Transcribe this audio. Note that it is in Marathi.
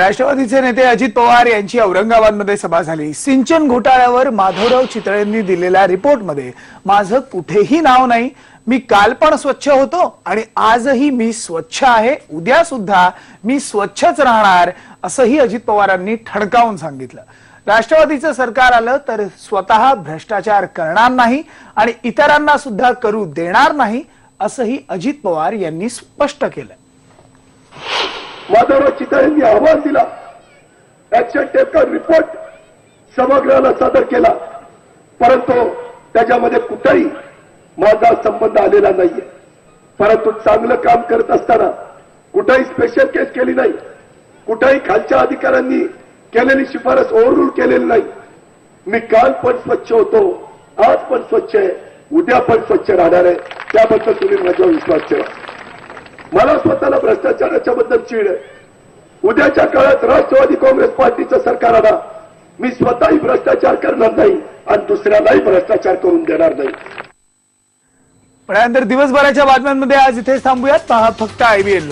राष्ट्रवादीचे नेते अजित पवार यांची औरंगाबादमध्ये सभा झाली. सिंचन घोटाळ्यावर माधवराव चितळेंनी दिलेल्या रिपोर्टमध्ये माझं कुठेही नाव नाही. मी काल पण स्वच्छ होतो आणि आजही मी स्वच्छ आहे. उद्या सुद्धा मी स्वच्छच राहणार असंही अजित पवारांनी ठणकावून सांगितलं. राष्ट्रवादीचं सरकार आलं तर स्वतः भ्रष्टाचार करणार नाही आणि इतरांना सुद्धा करू देणार नाही असंही अजित पवार यांनी स्पष्ट केलं. माधवराव चितळेंनी अहवाल दिला. ऍक्शन टेपचा रिपोर्ट सभागृहाला सादर केला. परंतु त्याच्यामध्ये कुठेही माझा संबंध आलेला नाहीये. परंतु चांगलं काम करत असताना कुठेही स्पेशल केस केली नाही. कुठेही खालच्या अधिकाऱ्यांनी केलेली शिफारस ओव्हररूल केलेली नाही. मी काल पण स्वच्छ होतो. आज पण स्वच्छ आहे. उद्या पण स्वच्छ राहणार आहे. त्याबद्दल तुम्ही माझ्यावर विश्वास ठेवा. भ्रष्टाचाराच्या बद्दल चीड आहे. उद्याच्या काळात राष्ट्रवादी काँग्रेस पार्टीचं सरकार आला मी स्वतःही भ्रष्टाचार करणार नाही आणि दुसऱ्यालाही भ्रष्टाचार करून देणार नाही. पण दिवसभराच्या बातम्यांमध्ये आज इथेच थांबूयात. पहा फक्त आयबीएल